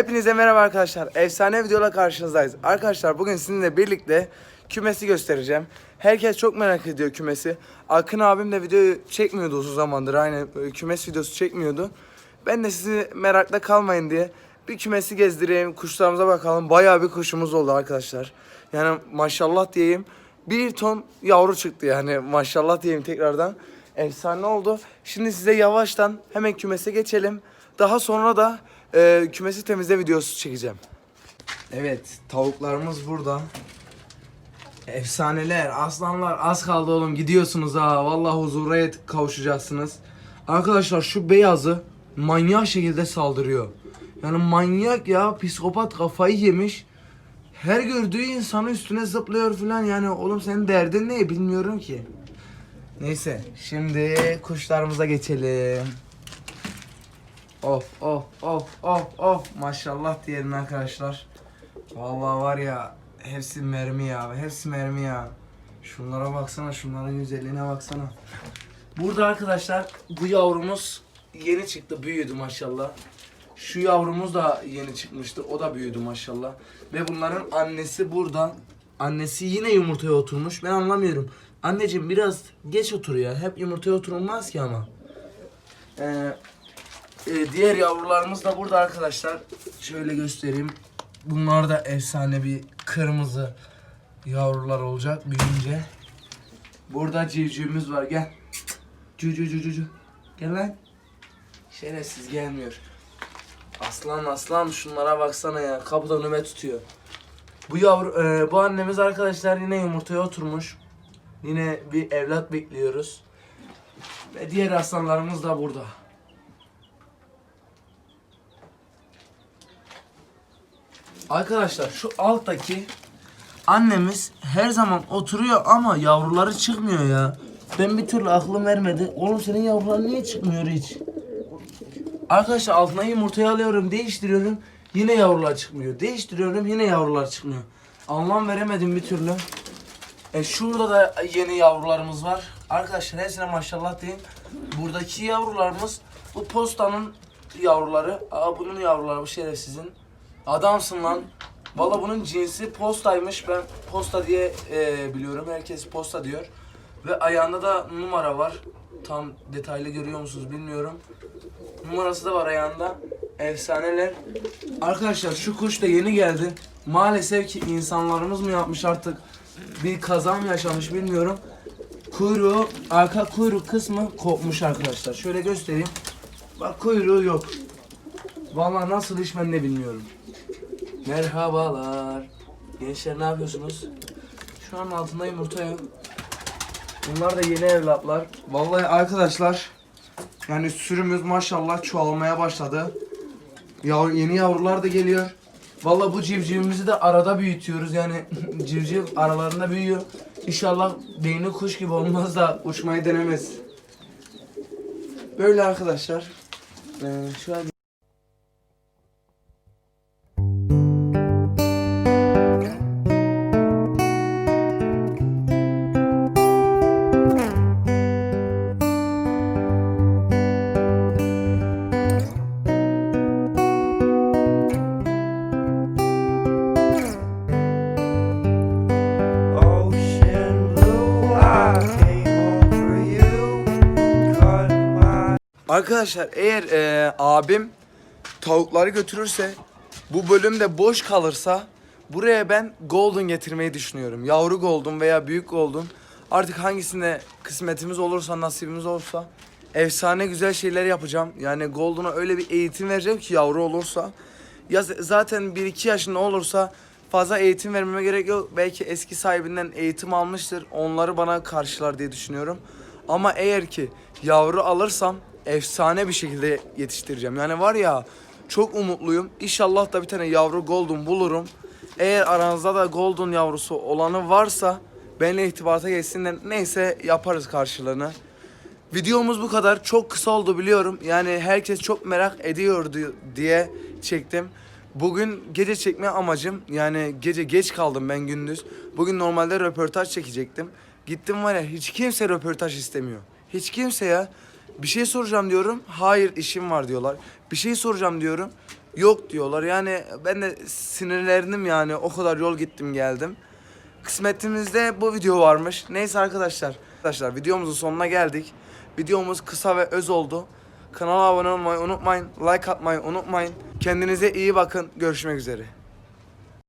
Hepinize merhaba arkadaşlar. Efsane videola karşınızdayız. Arkadaşlar bugün sizinle birlikte kümesi göstereceğim. Herkes çok merak ediyor kümesi. Akın abim de videoyu çekmiyordu uzun zamandır. Aynı e, kümes videosu çekmiyordu. Ben de sizi merakla kalmayın diye bir kümesi gezdireyim. Kuşlarımıza bakalım. Bayağı bir kuşumuz oldu arkadaşlar. Yani maşallah diyeyim. Bir ton yavru çıktı yani maşallah diyeyim tekrardan. Efsane oldu. Şimdi size yavaştan hemen kümese geçelim. Daha sonra da e, kümesi temizle videosu çekeceğim. Evet tavuklarımız burada. Efsaneler, aslanlar az kaldı oğlum gidiyorsunuz ha. Vallahi huzura yet- kavuşacaksınız. Arkadaşlar şu beyazı manyak şekilde saldırıyor. Yani manyak ya psikopat kafayı yemiş. Her gördüğü insanın üstüne zıplıyor falan yani oğlum senin derdin ne bilmiyorum ki. Neyse şimdi kuşlarımıza geçelim. Of of of of of maşallah diyelim arkadaşlar. Vallahi var ya hepsi mermi ya hepsi mermi ya. Şunlara baksana şunların güzelliğine baksana. Burada arkadaşlar bu yavrumuz yeni çıktı büyüdü maşallah. Şu yavrumuz da yeni çıkmıştı o da büyüdü maşallah. Ve bunların annesi burada. Annesi yine yumurtaya oturmuş ben anlamıyorum. Anneciğim biraz geç otur ya hep yumurtaya oturulmaz ki ama. Ee, ee, diğer yavrularımız da burada arkadaşlar. Şöyle göstereyim. Bunlar da efsane bir kırmızı yavrular olacak büyüyünce. Burada civcivimiz var gel. Cü cü cü cü cü. Gel lan. Şerefsiz gelmiyor. Aslan aslan şunlara baksana ya. Kapıda nöbet tutuyor. Bu yavru e, bu annemiz arkadaşlar yine yumurtaya oturmuş. Yine bir evlat bekliyoruz. Ve diğer aslanlarımız da burada. Arkadaşlar şu alttaki annemiz her zaman oturuyor ama yavruları çıkmıyor ya. Ben bir türlü aklım vermedi. Oğlum senin yavruların niye çıkmıyor hiç? Arkadaşlar altına yumurtayı alıyorum, değiştiriyorum. Yine yavrular çıkmıyor. Değiştiriyorum yine yavrular çıkmıyor. Anlam veremedim bir türlü. E şurada da yeni yavrularımız var. Arkadaşlar hepsine maşallah deyin. Buradaki yavrularımız bu postanın yavruları. Aa bunun yavruları bu şerefsizin. Adamsın lan. Valla bunun cinsi postaymış. Ben posta diye e, biliyorum. Herkes posta diyor. Ve ayağında da numara var. Tam detaylı görüyor musunuz bilmiyorum. Numarası da var ayağında. Efsaneler. Arkadaşlar şu kuş da yeni geldi. Maalesef ki insanlarımız mı yapmış artık bir kaza mı yaşamış bilmiyorum. Kuyruğu, arka kuyruk kısmı kopmuş arkadaşlar. Şöyle göstereyim. Bak kuyruğu yok. Vallahi nasıl iş ben de bilmiyorum. Merhabalar. Gençler ne yapıyorsunuz? Şu an altında yumurta yok. Bunlar da yeni evlatlar. Vallahi arkadaşlar yani sürümüz maşallah çoğalmaya başladı. Yav yeni yavrular da geliyor. Vallahi bu civcivimizi de arada büyütüyoruz yani civciv aralarında büyüyor. İnşallah beyni kuş gibi olmaz da uçmayı denemez. Böyle arkadaşlar. Ee, şu an Arkadaşlar eğer e, abim tavukları götürürse bu bölümde boş kalırsa buraya ben golden getirmeyi düşünüyorum. Yavru golden veya büyük golden artık hangisinde kısmetimiz olursa nasibimiz olursa efsane güzel şeyler yapacağım. Yani golden'a öyle bir eğitim vereceğim ki yavru olursa ya zaten 1-2 yaşında olursa fazla eğitim vermeme gerek yok. Belki eski sahibinden eğitim almıştır. Onları bana karşılar diye düşünüyorum. Ama eğer ki yavru alırsam efsane bir şekilde yetiştireceğim. Yani var ya çok umutluyum. İnşallah da bir tane yavru golden bulurum. Eğer aranızda da golden yavrusu olanı varsa benimle irtibata geçsinler. Neyse yaparız karşılığını. Videomuz bu kadar. Çok kısa oldu biliyorum. Yani herkes çok merak ediyordu diye çektim. Bugün gece çekme amacım yani gece geç kaldım ben gündüz. Bugün normalde röportaj çekecektim. Gittim var ya hiç kimse röportaj istemiyor. Hiç kimse ya. Bir şey soracağım diyorum. Hayır işim var diyorlar. Bir şey soracağım diyorum. yok diyorlar. Yani ben de sinirlendim yani o kadar yol gittim geldim. Kısmetimizde bu video varmış. Neyse arkadaşlar. Arkadaşlar videomuzun sonuna geldik. Videomuz kısa ve öz oldu. Kanala abone olmayı unutmayın. Like atmayı unutmayın. Kendinize iyi bakın. Görüşmek üzere.